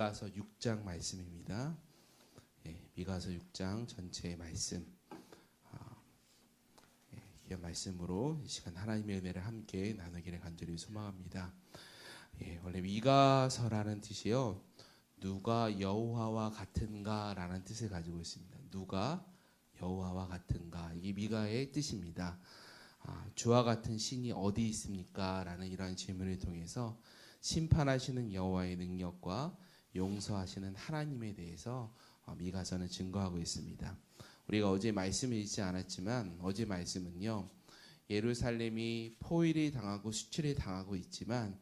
미가서 6장 말씀입니다. 예, 미가서 6장 전체의 말씀. 아, 예, 이 말씀으로 이 시간 하나님의 은혜를 함께 나누기를 간절히 소망합니다. 예, 원래 미가서라는 뜻이요. 누가 여호와와 같은가라는 뜻을 가지고 있습니다. 누가 여호와와 같은가 이게 미가의 뜻입니다. 아, 주와 같은 신이 어디 있습니까? 라는 이러한 질문을 통해서 심판하시는 여호와의 능력과 용서하시는 하나님에 대해서 어, 미가서는 증거하고 있습니다. 우리가 어제 말씀을 읽지 않았지만 어제 말씀은요. 예루살렘이 포위를 당하고 수출을 당하고 있지만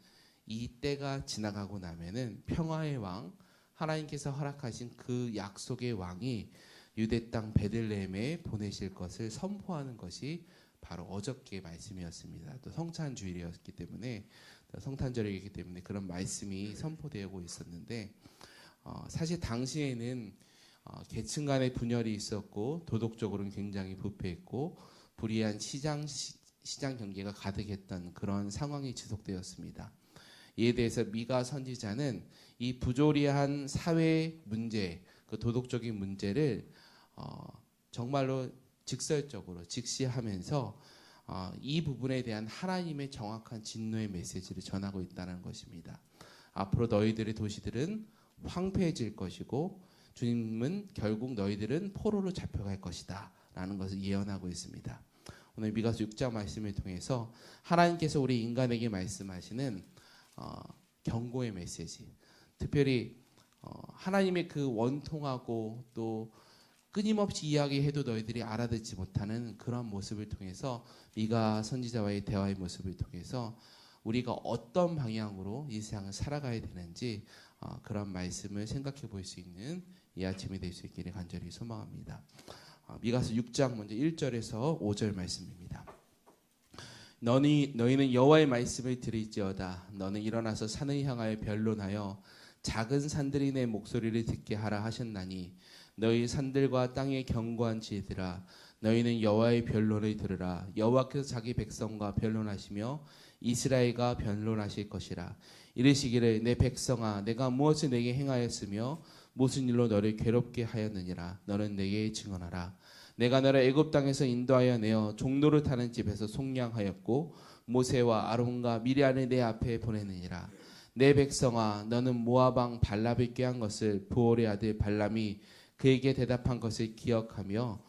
이 때가 지나가고 나면은 평화의 왕 하나님께서 허락하신 그 약속의 왕이 유대 땅 베들레헴에 보내실 것을 선포하는 것이 바로 어저께 말씀이었습니다. 또 성찬 주일이었기 때문에 성탄절이기 때문에 그런 말씀이 선포되고 있었는데 어, 사실 당시에는 어, 계층 간의 분열이 있었고 도덕적으로는 굉장히 부패했고 불의한 시장 시, 시장 경계가 가득했던 그런 상황이 지속되었습니다. 이에 대해서 미가 선지자는 이 부조리한 사회 문제, 그 도덕적인 문제를 어, 정말로 직설적으로 직시하면서 어, 이 부분에 대한 하나님의 정확한 진노의 메시지를 전하고 있다는 것입니다. 앞으로 너희들의 도시들은 황폐해질 것이고 주님은 결국 너희들은 포로로 잡혀갈 것이다. 라는 것을 예언하고 있습니다. 오늘 미가서 6장 말씀을 통해서 하나님께서 우리 인간에게 말씀하시는 어, 경고의 메시지, 특별히 어, 하나님의 그 원통하고 또 끊임없이 이야기해도 너희들이 알아듣지 못하는 그런 모습을 통해서 미가 선지자와의 대화의 모습을 통해서 우리가 어떤 방향으로 이 세상을 살아가야 되는지 어, 그런 말씀을 생각해 볼 수 있는 이 아침이 될 수 있기를 간절히 소망합니다. 어, 미가서 6장 먼저 1절에서 5절 말씀입니다. 너희 너희는 여호와의 말씀을 들을지어다 너는 일어나서 산을 향하여 변론하여 작은 산들이 내 목소리를 듣게 하라 하셨나니 너희 산들과 땅의 견고한 지혜들아 너희는 여호와의 변론을 들으라. 여호와께서 자기 백성과 변론하시며 이스라엘과 변론하실 것이라. 이르시기를 내 백성아 내가 무엇을 내게 행하였으며 무슨 일로 너를 괴롭게 하였느니라. 너는 내게 증언하라. 내가 너를 애굽 땅에서 인도하여 내어 종로를 타는 집에서 속량하였고 모세와 아론과 미리안을 내 앞에 보내느니라. 내 백성아 너는 모아방 발람을 꾀한 것을 부올의 아들 발람이 그에게 대답한 것을 기억하며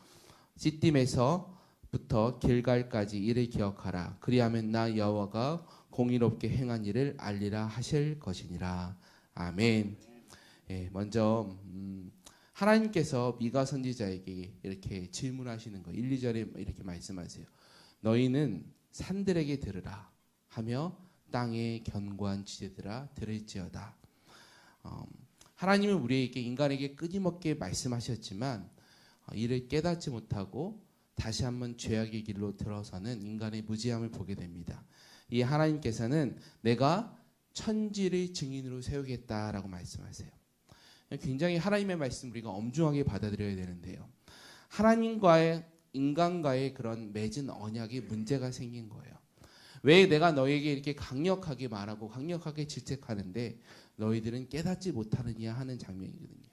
시딤에서부터 길갈까지 이를 기억하라 그리하면 나 여호와가 공의롭게 행한 일을 알리라 하실 것이니라 아멘. 예, 먼저 음, 하나님께서 미가 선지자에게 이렇게 질문하시는 거 1, 2절에 이렇게 말씀하세요. 너희는 산들에게 들으라 하며 땅의 견고한 지대들아 들을지어다. 어, 하나님은 우리에게 인간에게 끊임없게 말씀하셨지만 어, 이를 깨닫지 못하고 다시 한번 죄악의 길로 들어서는 인간의 무지함을 보게 됩니다. 이 하나님께서는 내가 천지를 증인으로 세우겠다라고 말씀하세요. 굉장히 하나님의 말씀 우리가 엄중하게 받아들여야 되는데요. 하나님과의 인간과의 그런 맺은 언약에 문제가 생긴 거예요. 왜 내가 너에게 이렇게 강력하게 말하고 강력하게 질책하는데 너희들은 깨닫지 못하느냐 하는 장면이거든요.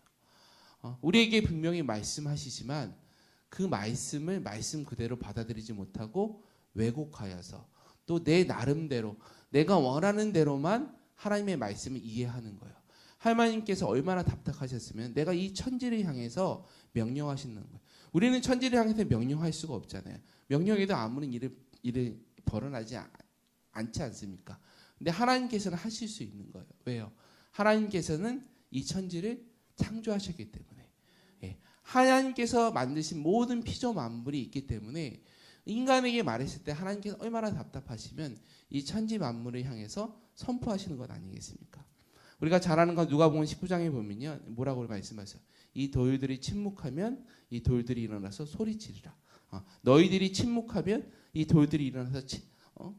어, 우리에게 분명히 말씀하시지만 그 말씀을 말씀 그대로 받아들이지 못하고 왜곡하여서 또 내 나름대로 내가 원하는 대로만 하나님의 말씀을 이해하는 거예요. 하나님께서 얼마나 답답하셨으면 내가 이 천지를 향해서 명령하시는 거예요. 우리는 천지를 향해서 명령할 수가 없잖아요. 명령에도 아무런 일을, 일을 벌어나지 않지 않습니까? 근데 하나님께서는 하실 수 있는 거예요. 왜요? 하나님께서는 이 천지를 창조하셨기 때문에. 예. 하나님께서 만드신 모든 피조 만물이 있기 때문에 인간에게 말했을 때 하나님께서 얼마나 답답하시면 이 천지 만물을 향해서 선포하시는 것 아니겠습니까? 우리가 잘 아는 건 누가 보면 19장에 보면요. 뭐라고 말씀하세요? 이 돌들이 침묵하면 이 돌들이 일어나서 소리치리라. 어, 너희들이 침묵하면 이 돌들이 일어나서 치, 어?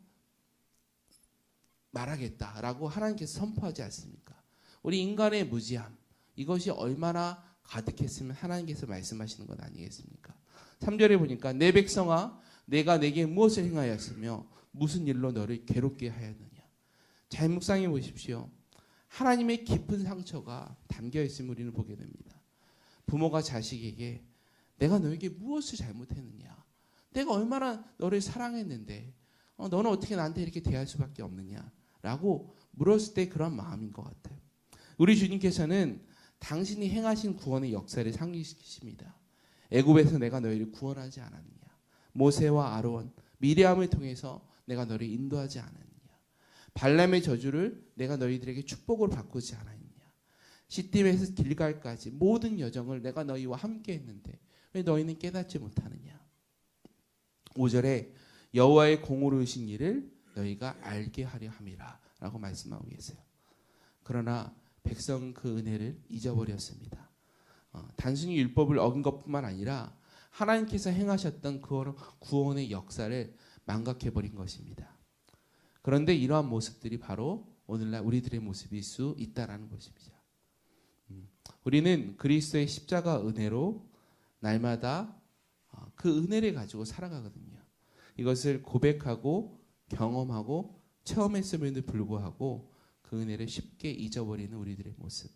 말하겠다라고 하나님께서 선포하지 않습니까? 우리 인간의 무지함 이것이 얼마나 가득했으면 하나님께서 말씀하시는 것 아니겠습니까? 3절에 보니까 내 백성아 내가 내게 무엇을 행하였으며 무슨 일로 너를 괴롭게 하였느냐. 잘 묵상해 보십시오. 하나님의 깊은 상처가 담겨 있음을 우리는 보게 됩니다. 부모가 자식에게 내가 너에게 무엇을 잘못했느냐? 내가 얼마나 너를 사랑했는데 어, 너는 어떻게 나한테 이렇게 대할 수밖에 없느냐? 라고 물었을 때 그런 마음인 것 같아요. 우리 주님께서는 당신이 행하신 구원의 역사를 상기시키십니다. 애굽에서 내가 너희를 구원하지 않았느냐? 모세와 아론, 미리암을 통해서 내가 너를 인도하지 않았느냐? 발람의 저주를 내가 너희들에게 축복으로 바꾸지 않았느냐? 시딤에서 길갈까지 모든 여정을 내가 너희와 함께 했는데 왜 너희는 깨닫지 못하느냐? 5절에 여호와의 공으로 오신 일을 너희가 알게 하려 함이라라고 말씀하고 계세요. 그러나 백성 그 은혜를 잊어버렸습니다. 어, 단순히 율법을 어긴 것뿐만 아니라 하나님께서 행하셨던 그 구원의 역사를 망각해 버린 것입니다. 그런데 이러한 모습들이 바로 오늘날 우리들의 모습일 수 있다라는 것입니다. 음, 우리는 그리스도의 십자가 은혜로 날마다 어, 그 은혜를 가지고 살아가거든요. 이것을 고백하고 경험하고 체험했음에도 불구하고 그 은혜를 쉽게 잊어버리는 우리들의 모습.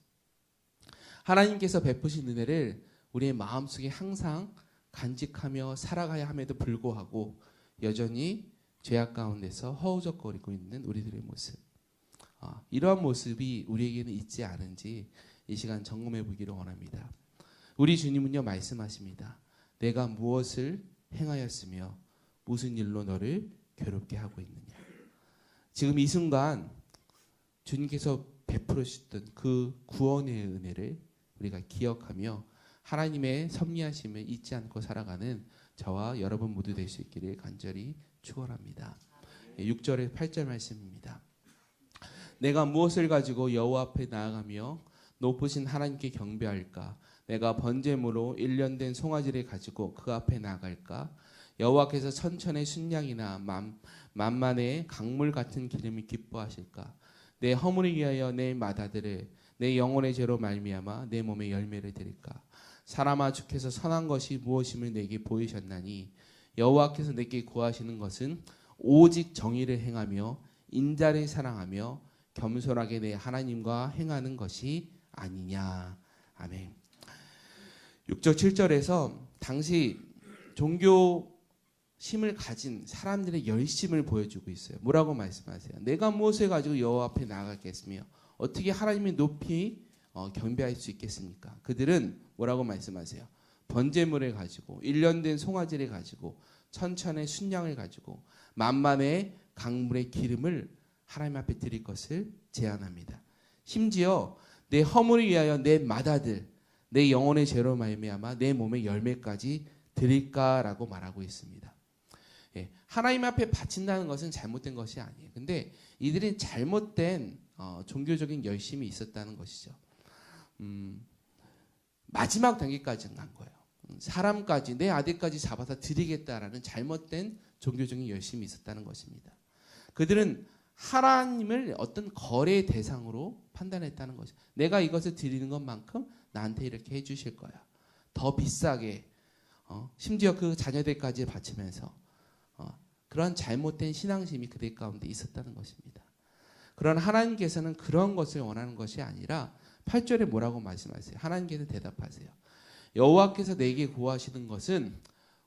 하나님께서 베푸신 은혜를 우리의 마음속에 항상 간직하며 살아가야 함에도 불구하고 여전히 죄악 가운데서 허우적거리고 있는 우리들의 모습. 아, 이러한 모습이 우리에게는 있지 않은지 이 시간 점검해 보기를 원합니다. 우리 주님은요 말씀하십니다. 내가 무엇을 행하였으며 무슨 일로 너를 괴롭게 하고 있느냐. 지금 이 순간 주님께서 베풀으셨던 그 구원의 은혜를 우리가 기억하며 하나님의 섭리하심을 잊지 않고 살아가는 저와 여러분 모두 될 수 있기를 간절히 축원합니다. 6절에 8절 말씀입니다. 내가 무엇을 가지고 여호와 앞에 나아가며 높으신 하나님께 경배할까? 내가 번제물로 1년 된 송아지를 가지고 그 앞에 나갈까? 여호와께서 천천의 순양이나 만, 만만의 강물 같은 기름이 기뻐하실까? 내 허물을 위하여 내 마다들을 내 영혼의 죄로 말미암아 내 몸에 열매를 드릴까? 사람아 주께서 선한 것이 무엇임을 내게 보이셨나니 여호와께서 내게 구하시는 것은 오직 정의를 행하며 인자를 사랑하며 겸손하게 내 하나님과 행하는 것이 아니냐. 아멘. 6절 7절에서 당시 종교 심을 가진 사람들의 열심을 보여주고 있어요. 뭐라고 말씀하세요? 내가 무엇을 가지고 여호와 앞에 나가겠으며 어떻게 하나님의 높이 어, 경배할 수 있겠습니까? 그들은 뭐라고 말씀하세요? 번제물을 가지고 1년 된 송아지를 가지고 천천의 순양을 가지고 만만의 강물의 기름을 하나님 앞에 드릴 것을 제안합니다. 심지어 내 허물을 위하여 내 마다들 내 영혼의 죄로 말미암아 내 몸의 열매까지 드릴까라고 말하고 있습니다. 예, 하나님 앞에 바친다는 것은 잘못된 것이 아니에요. 근데 이들이 잘못된 어, 종교적인 열심이 있었다는 것이죠. 음, 마지막 단계까지는 간 거예요. 음, 사람까지 내 아들까지 잡아서 드리겠다라는 잘못된 종교적인 열심이 있었다는 것입니다. 그들은 하나님을 어떤 거래 대상으로 판단했다는 것이. 내가 이것을 드리는 것만큼 나한테 이렇게 해주실 거야. 더 비싸게. 어, 심지어 그 자녀들까지 바치면서 어, 그런 잘못된 신앙심이 그들 가운데 있었다는 것입니다. 그러나 하나님께서는 그런 것을 원하는 것이 아니라 8절에 뭐라고 말씀하세요? 하나님께서 대답하세요. 여호와께서 내게 구하시는 것은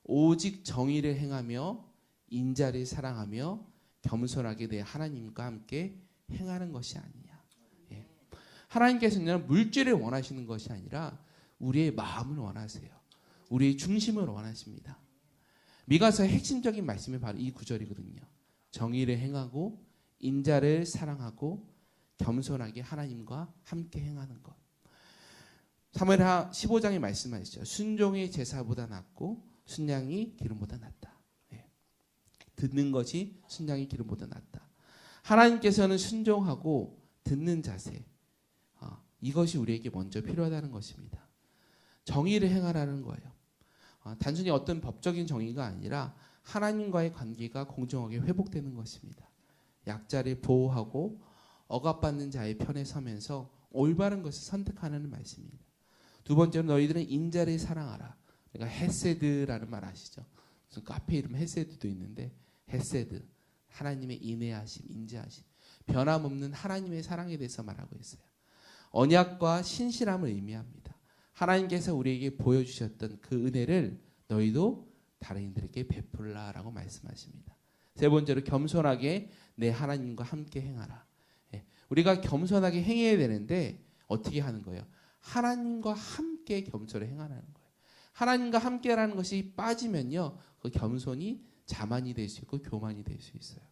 오직 정의를 행하며 인자를 사랑하며 겸손하게 내 하나님과 함께 행하는 것이 아니냐. 예. 하나님께서는 물질을 원하시는 것이 아니라 우리의 마음을 원하세요. 우리의 중심을 원하십니다. 미가서의 핵심적인 말씀이 바로 이 구절이거든요. 정의를 행하고 인자를 사랑하고 겸손하게 하나님과 함께 행하는 것. 사무엘하 15장에 말씀하시죠. 순종이 제사보다 낫고 순양이 기름보다 낫다. 예. 듣는 것이 순양이 기름보다 낫다. 하나님께서는 순종하고 듣는 자세. 어, 이것이 우리에게 먼저 필요하다는 것입니다. 정의를 행하라는 거예요. 어, 단순히 어떤 법적인 정의가 아니라 하나님과의 관계가 공정하게 회복되는 것입니다. 약자를 보호하고 억압받는 자의 편에 서면서 올바른 것을 선택하는 말씀입니다. 두 번째로 너희들은 인자를 사랑하라. 그러니까 헤세드라는 말 아시죠? 무슨 카페 이름 헤세드도 있는데 헤세드 하나님의 인내하심, 인자하심. 변함없는 하나님의 사랑에 대해서 말하고 있어요. 언약과 신실함을 의미합니다. 하나님께서 우리에게 보여주셨던 그 은혜를 너희도 다른 이들에게 베풀라라고 말씀하십니다. 세 번째로 겸손하게 내 하나님과 함께 행하라. 예, 우리가 겸손하게 행해야 되는데 어떻게 하는 거예요? 하나님과 함께 겸손을 행하라는 거예요. 하나님과 함께라는 것이 빠지면요, 그 겸손이 자만이 될 수 있고 교만이 될 수 있어요.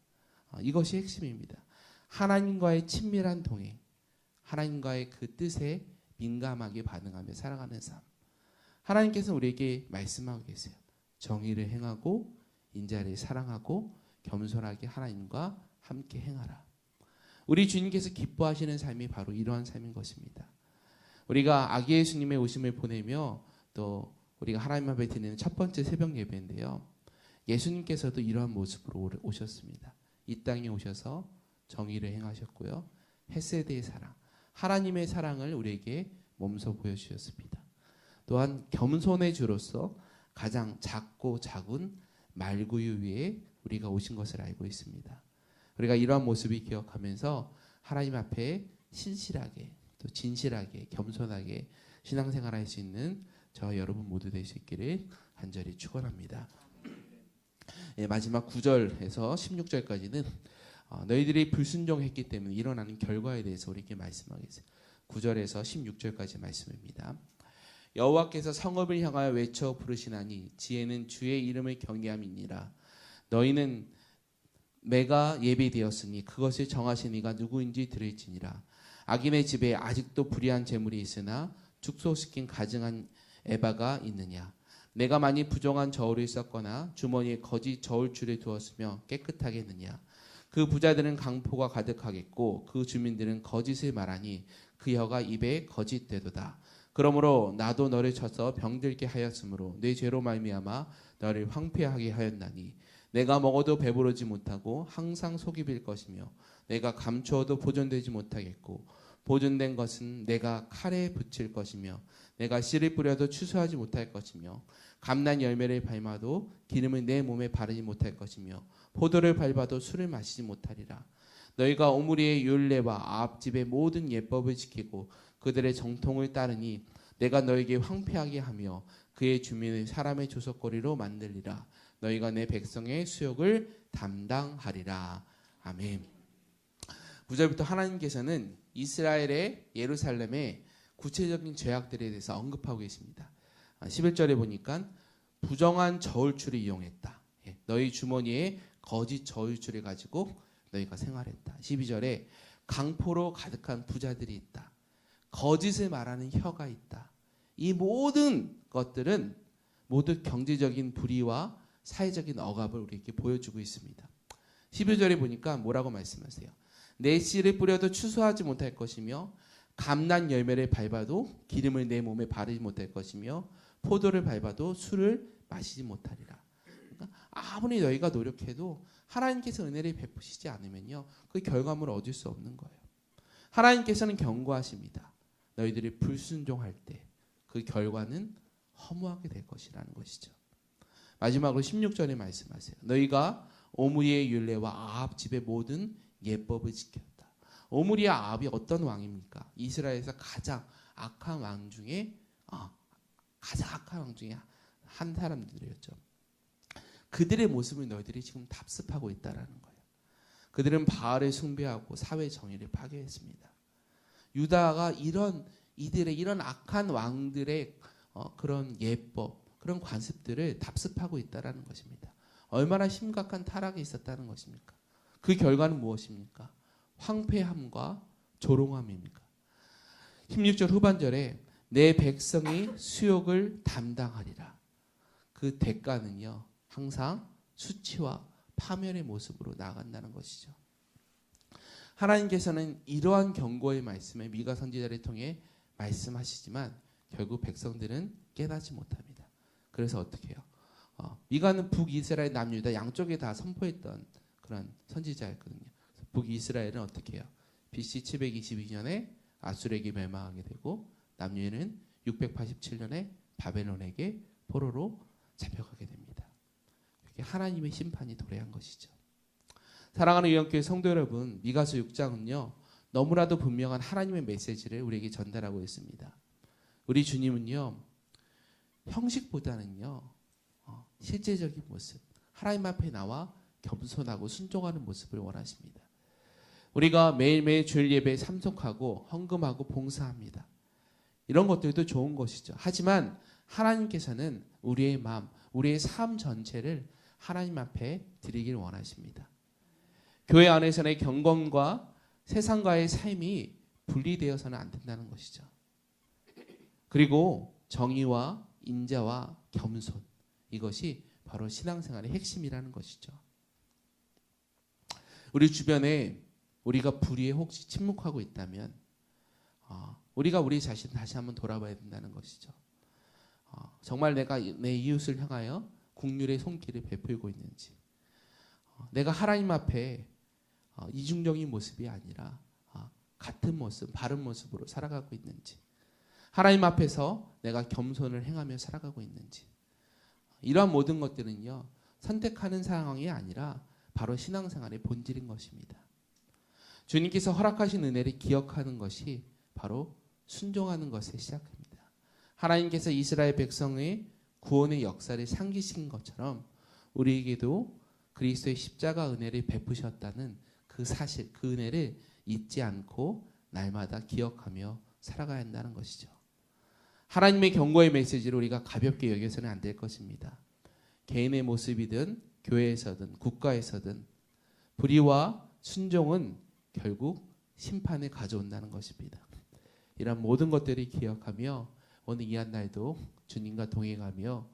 어, 이것이 핵심입니다. 하나님과의 친밀한 동행, 하나님과의 그 뜻에 민감하게 반응하며 살아가는 삶. 하나님께서 우리에게 말씀하고 계세요. 정의를 행하고 인자를 사랑하고 겸손하게 하나님과 함께 행하라. 우리 주님께서 기뻐하시는 삶이 바로 이러한 삶인 것입니다. 우리가 아기 예수님의 오심을 보내며 또 우리가 하나님 앞에 드리는 첫 번째 새벽 예배인데요. 예수님께서도 이러한 모습으로 오셨습니다. 이 땅에 오셔서 정의를 행하셨고요. 헤세드의 사랑, 하나님의 사랑을 우리에게 몸소 보여주셨습니다. 또한 겸손의 주로서 가장 작고 작은 말구유 위에 우리가 오신 것을 알고 있습니다. 우리가 이러한 모습을 기억하면서 하나님 앞에 신실하게 또 진실하게 겸손하게 신앙생활 할수 있는 저 여러분 모두 될 수 있기를 간절히 축원합니다. 예, 마지막 9절에서 16절까지는 어, 너희들이 불순종했기 때문에 일어나는 결과에 대해서 우리에게 말씀하겠어요. 9절에서 16절까지 말씀입니다. 여호와께서 성읍을 향하여 외쳐 부르시나니 지혜는 주의 이름을 경외함이니라. 너희는 매가 예비되었으니 그것을 정하신 이가 누구인지 들을지니라. 악인의 집에 아직도 불의한 재물이 있으나 축소시킨 가증한 에바가 있느냐. 내가 많이 부정한 저울을 썼거나 주머니에 거짓 저울줄을 두었으며 깨끗하게 했느냐. 그 부자들은 강포가 가득하겠고 그 주민들은 거짓을 말하니 그 혀가 입에 거짓되도다. 그러므로 나도 너를 쳐서 병들게 하였으므로 내 죄로 말미암아 너를 황폐하게 하였나니 내가 먹어도 배부르지 못하고 항상 속이 빌 것이며 내가 감추어도 보존되지 못하겠고 보존된 것은 내가 칼에 붙일 것이며 내가 씨를 뿌려도 추수하지 못할 것이며 감난 열매를 밟아도 기름을 내 몸에 바르지 못할 것이며 포도를 밟아도 술을 마시지 못하리라. 너희가 오므리의 율례와 앞집의 모든 예법을 지키고 그들의 정통을 따르니 내가 너에게 황폐하게 하며 그의 주민을 사람의 조석거리로 만들리라. 너희가 내 백성의 수욕을 담당하리라. 아멘. 9절부터 하나님께서는 이스라엘의 예루살렘의 구체적인 죄악들에 대해서 언급하고 계십니다. 11절에 보니까 부정한 저울줄을 이용했다. 예, 너희 주머니에 거짓 저울줄을 가지고 너희가 생활했다. 12절에 강포로 가득한 부자들이 있다. 거짓을 말하는 혀가 있다. 이 모든 것들은 모두 경제적인 불의와 사회적인 억압을 우리에게 보여주고 있습니다. 11절에 보니까 뭐라고 말씀하세요? 내 씨를 뿌려도 추수하지 못할 것이며 감난 열매를 밟아도 기름을 내 몸에 바르지 못할 것이며 포도를 밟아도 술을 마시지 못하리라. 그러니까 아무리 너희가 노력해도 하나님께서 은혜를 베푸시지 않으면요 그 결과물을 얻을 수 없는 거예요. 하나님께서는 경고하십니다. 너희들이 불순종할 때 그 결과는 허무하게 될 것이라는 것이죠. 마지막으로 16절에 말씀하세요. 너희가 오므리의 율례와 아합 집의 모든 예법을 지켰다. 오므리의 아합이 어떤 왕입니까? 이스라엘에서 가장 악한 왕 중에 어, 가장 악한 왕 중에 한 사람들이었죠. 그들의 모습을 너희들이 지금 답습하고 있다라는 거예요. 그들은 바알을 숭배하고 사회 정의를 파괴했습니다. 유다가 이런 이들의 이런 악한 왕들의 어, 그런 예법, 그런 관습들을 답습하고 있다라는 것입니다. 얼마나 심각한 타락이 있었다는 것입니까? 그 결과는 무엇입니까? 황폐함과 조롱함입니까? 16절 후반절에 내 백성이 수욕을 담당하리라. 그 대가는요, 항상 수치와 파멸의 모습으로 나간다는 것이죠. 하나님께서는 이러한 경고의 말씀을 미가 선지자를 통해 말씀하시지만 결국 백성들은 깨닫지 못합니다. 그래서 어떻게 해요? 어, 미가는 북이스라엘 남유다 양쪽에 다 선포했던 그런 선지자였거든요. 북이스라엘은 어떻게 해요? BC 722년에 아수르에게 멸망하게 되고 남유는 687년에 바벨론에게 포로로 잡혀가게 됩니다. 이게 하나님의 심판이 도래한 것이죠. 사랑하는 유영교회 성도 여러분, 미가서 6장은요. 너무나도 분명한 하나님의 메시지를 우리에게 전달하고 있습니다. 우리 주님은요. 형식보다는요. 어, 실제적인 모습, 하나님 앞에 나와 겸손하고 순종하는 모습을 원하십니다. 우리가 매일매일 주일 예배에 참석하고 헌금하고 봉사합니다. 이런 것들도 좋은 것이죠. 하지만 하나님께서는 우리의 마음, 우리의 삶 전체를 하나님 앞에 드리길 원하십니다. 교회 안에서의 경건과 세상과의 삶이 분리되어서는 안 된다는 것이죠. 그리고 정의와 인자와 겸손 이것이 바로 신앙생활의 핵심이라는 것이죠. 우리 주변에 우리가 불의에 혹시 침묵하고 있다면 어, 우리가 우리 자신 다시 한번 돌아봐야 된다는 것이죠. 어, 정말 내가 내 이웃을 향하여 국률의 손길을 베풀고 있는지, 어, 내가 하나님 앞에 어, 이중적인 모습이 아니라 어, 같은 모습, 바른 모습으로 살아가고 있는지, 하나님 앞에서 내가 겸손을 행하며 살아가고 있는지, 이러한 모든 것들은요 선택하는 상황이 아니라 바로 신앙생활의 본질인 것입니다. 주님께서 허락하신 은혜를 기억하는 것이 바로 순종하는 것의 시작입니다. 하나님께서 이스라엘 백성의 구원의 역사를 상기시킨 것처럼 우리에게도 그리스도의 십자가 은혜를 베푸셨다는 그 사실, 그 은혜를 잊지 않고 날마다 기억하며 살아가야 한다는 것이죠. 하나님의 경고의 메시지를 우리가 가볍게 여겨서는 안 될 것입니다. 개인의 모습이든 교회에서든 국가에서든 불의와 순종은 결국 심판을 가져온다는 것입니다. 이런 모든 것들을 기억하며 오늘 이 한 날도 주님과 동행하며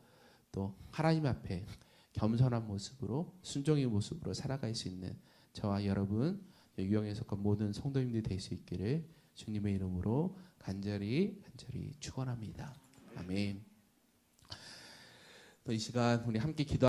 또 하나님 앞에 겸손한 모습으로 순종의 모습으로 살아갈 수 있는 저와 여러분 유영에 속한 모든 성도님들이 될 수 있기를 주님의 이름으로 간절히 간절히 축원합니다. 아멘. 또 이 시간 우리 함께 기도.